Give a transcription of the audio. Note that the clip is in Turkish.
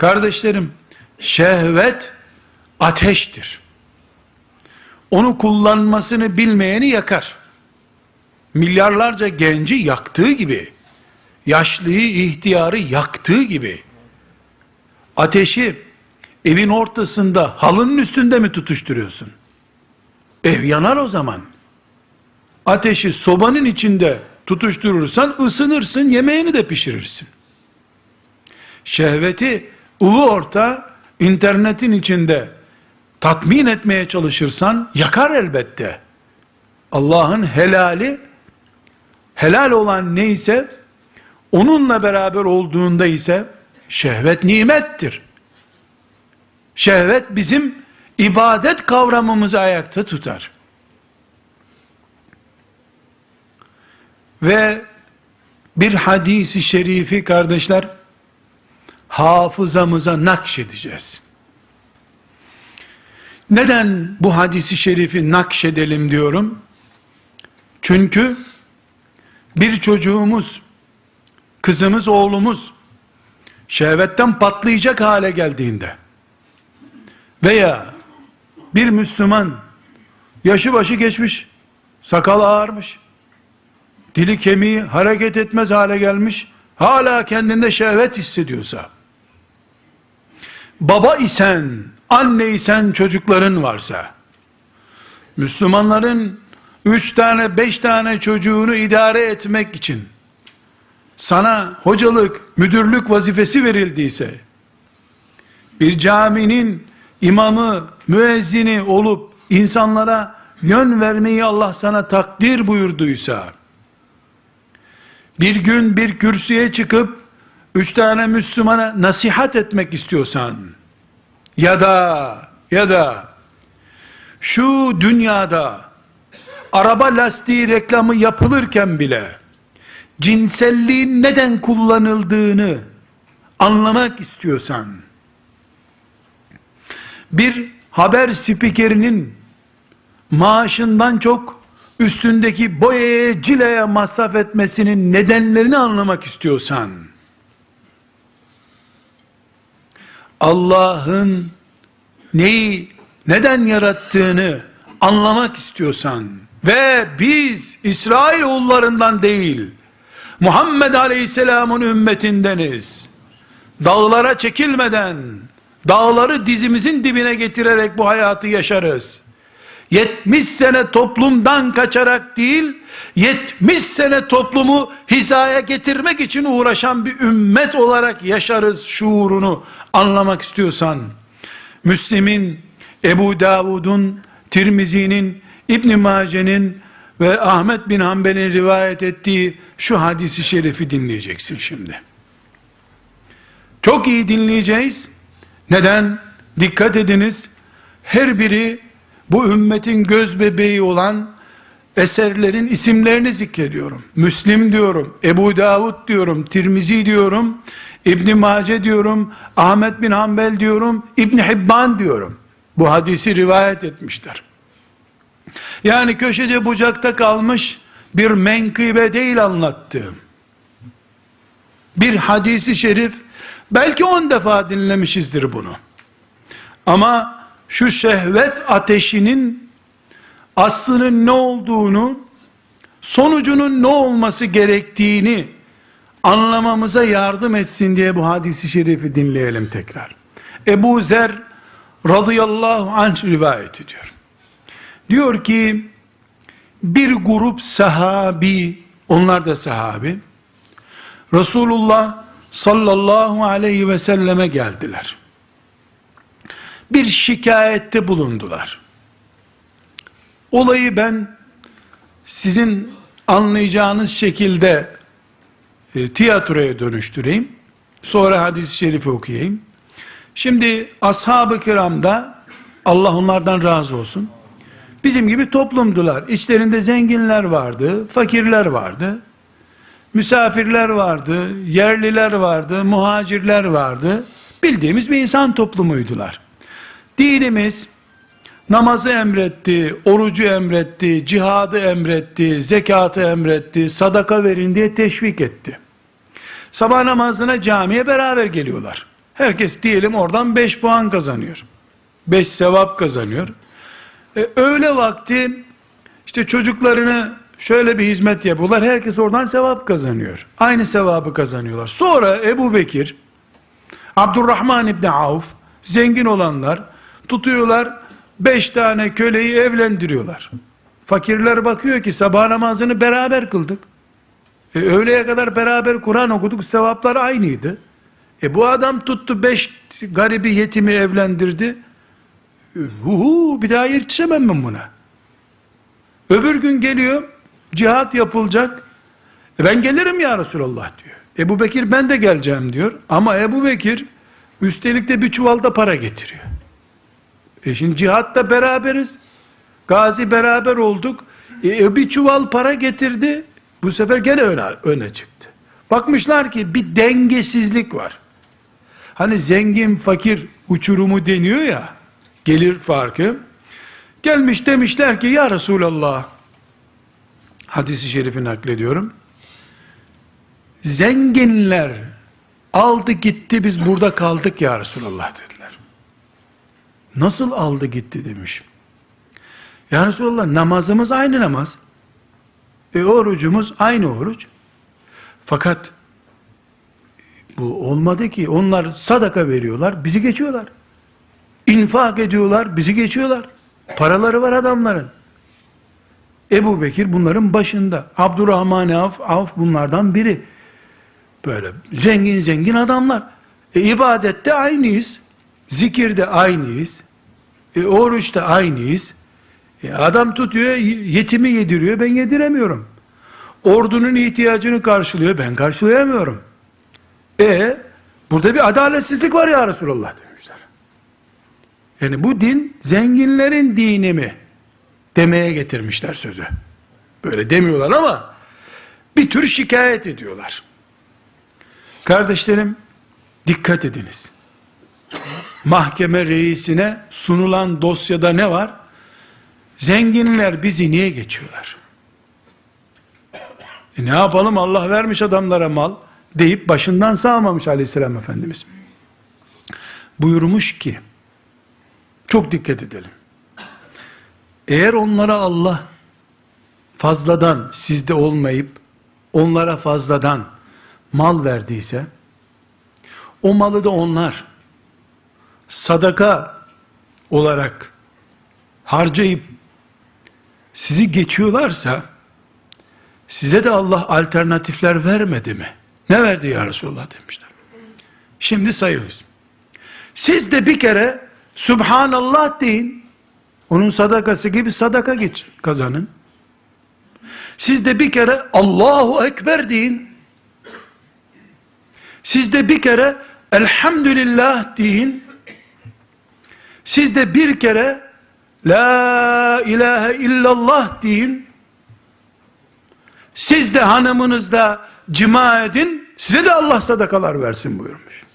Kardeşlerim, şehvet ateştir. Onu kullanmasını bilmeyeni yakar. Milyarlarca genci yaktığı gibi, yaşlıyı, ihtiyarı yaktığı gibi, ateşi evin ortasında, halının üstünde mi tutuşturuyorsun? Ev yanar o zaman. Ateşi sobanın içinde tutuşturursan ısınırsın, yemeğini de pişirirsin. Şehveti ulu orta internetin içinde tatmin etmeye çalışırsan yakar elbette. Allah'ın helali helal olan neyse onunla beraber olduğunda ise şehvet nimettir. Şehvet bizim ibadet kavramımızı ayakta tutar. Ve bir hadisi şerifi kardeşler hafızamıza nakşedeceğiz. Neden bu hadisi şerifi nakşedelim diyorum? Çünkü bir çocuğumuz, kızımız, oğlumuz şehvetten patlayacak hale geldiğinde veya bir Müslüman yaşı başı geçmiş, sakal ağarmış, dili kemiği hareket etmez hale gelmiş, hala kendinde şehvet hissediyorsa, baba isen, anne isen çocukların varsa, Müslümanların üç tane, beş tane çocuğunu idare etmek için, sana hocalık, müdürlük vazifesi verildiyse, bir caminin imamı, müezzini olup insanlara yön vermeyi Allah sana takdir buyurduysa, bir gün bir kürsüye çıkıp üç tane Müslümana nasihat etmek istiyorsan ya da ya da şu dünyada araba lastiği reklamı yapılırken bile cinselliğin neden kullanıldığını anlamak istiyorsan bir haber spikerinin maaşından çok üstündeki boyaya cileye masraf etmesinin nedenlerini anlamak istiyorsan Allah'ın neyi neden yarattığını anlamak istiyorsan ve biz İsrail oğullarından değil Muhammed Aleyhisselam'ın ümmetindeniz. Dağlara çekilmeden dağları dizimizin dibine getirerek bu hayatı yaşarız. 70 sene toplumdan kaçarak değil, 70 sene toplumu hizaya getirmek için uğraşan bir ümmet olarak yaşarız şuurunu anlamak istiyorsan, Müslim'in, Ebu Davud'un, Tirmizi'nin, İbn Mace'nin ve Ahmet bin Hanbel'in rivayet ettiği şu hadisi şerifi dinleyeceksin şimdi. Çok iyi dinleyeceğiz. Neden? Dikkat ediniz. Her biri bu ümmetin göz bebeği olan eserlerin isimlerini zikrediyorum. Müslim diyorum, Ebu Davud diyorum, Tirmizi diyorum, İbn Mace diyorum, Ahmet bin Hanbel diyorum, İbn Hibban diyorum. Bu hadisi rivayet etmişler. Yani köşede bucakta kalmış bir menkıbe değil anlattığım. Bir hadisi şerif belki on defa dinlemişizdir bunu. Ama şu şehvet ateşinin aslının ne olduğunu, sonucunun ne olması gerektiğini anlamamıza yardım etsin diye bu hadisi şerifi dinleyelim tekrar. Ebu Zer radıyallahu anh rivayet ediyor. Diyor ki bir grup sahabi, onlar da sahabi, Resulullah sallallahu aleyhi ve selleme geldiler. Bir şikayette bulundular. Olayı ben sizin anlayacağınız şekilde e, tiyatroya dönüştüreyim. Sonra hadis-i şerifi okuyayım. Şimdi ashab-ı kiramda Allah onlardan razı olsun. Bizim gibi toplumdular. İçlerinde zenginler vardı, fakirler vardı. Misafirler vardı, yerliler vardı, muhacirler vardı. Bildiğimiz bir insan toplumuydular. Dinimiz namazı emretti, orucu emretti, cihadı emretti, zekatı emretti, sadaka verin diye teşvik etti. Sabah namazına camiye beraber geliyorlar. Herkes diyelim oradan 5 puan kazanıyor. 5 sevap kazanıyor. E, öğle vakti işte çocuklarını şöyle bir hizmet yapıyorlar. Herkes oradan sevap kazanıyor. Aynı sevabı kazanıyorlar. Sonra Ebu Bekir, Abdurrahman İbni Avf, zengin olanlar tutuyorlar. Beş tane köleyi evlendiriyorlar. Fakirler bakıyor ki sabah namazını beraber kıldık. E, öğleye kadar beraber Kur'an okuduk. Sevaplar aynıydı. E bu adam tuttu beş garibi yetimi evlendirdi. E, Hu hu bir daha yetişemem ben buna. Öbür gün geliyor cihat yapılacak. E ben gelirim ya Resulallah diyor. Ebu Bekir ben de geleceğim diyor. Ama Ebu Bekir üstelik de bir çuvalda para getiriyor. E şimdi cihatta beraberiz. Gazi beraber olduk. E, bir çuval para getirdi. Bu sefer gene öne, öne çıktı. Bakmışlar ki bir dengesizlik var. Hani zengin fakir uçurumu deniyor ya. Gelir farkı. Gelmiş demişler ki ya Resulallah hadisi şerifi naklediyorum. Zenginler aldı gitti biz burada kaldık ya Resulallah dediler. Nasıl aldı gitti demiş. Ya Resulallah namazımız aynı namaz. E orucumuz aynı oruç. Fakat bu olmadı ki onlar sadaka veriyorlar bizi geçiyorlar. İnfak ediyorlar bizi geçiyorlar. Paraları var adamların. Ebu Bekir bunların başında. Abdurrahman Avf, Avf bunlardan biri. Böyle zengin zengin adamlar. E, ibadette aynıyız. Zikirde aynıyız. E, oruçta aynıyız. E, adam tutuyor yetimi yediriyor ben yediremiyorum. Ordunun ihtiyacını karşılıyor ben karşılayamıyorum. E burada bir adaletsizlik var ya Resulallah demişler. Yani bu din zenginlerin dini mi? Demeye getirmişler sözü. Böyle demiyorlar ama bir tür şikayet ediyorlar. Kardeşlerim dikkat ediniz. Mahkeme reisine sunulan dosyada ne var? Zenginler bizi niye geçiyorlar? E ne yapalım Allah vermiş adamlara mal deyip başından sağmamış aleyhisselam efendimiz. Buyurmuş ki çok dikkat edelim. Eğer onlara Allah fazladan sizde olmayıp onlara fazladan mal verdiyse o malı da onlar sadaka olarak harcayıp sizi geçiyorlarsa size de Allah alternatifler vermedi mi? Ne verdi ya Resulullah demişler. Şimdi sayıyoruz. Siz de bir kere Subhanallah deyin. Onun sadakası gibi sadaka geç kazanın. Siz de bir kere Allahu Ekber deyin. Siz de bir kere Elhamdülillah deyin. Siz de bir kere La ilahe illallah deyin. Siz de hanımınızda cima edin. Size de Allah sadakalar versin buyurmuş.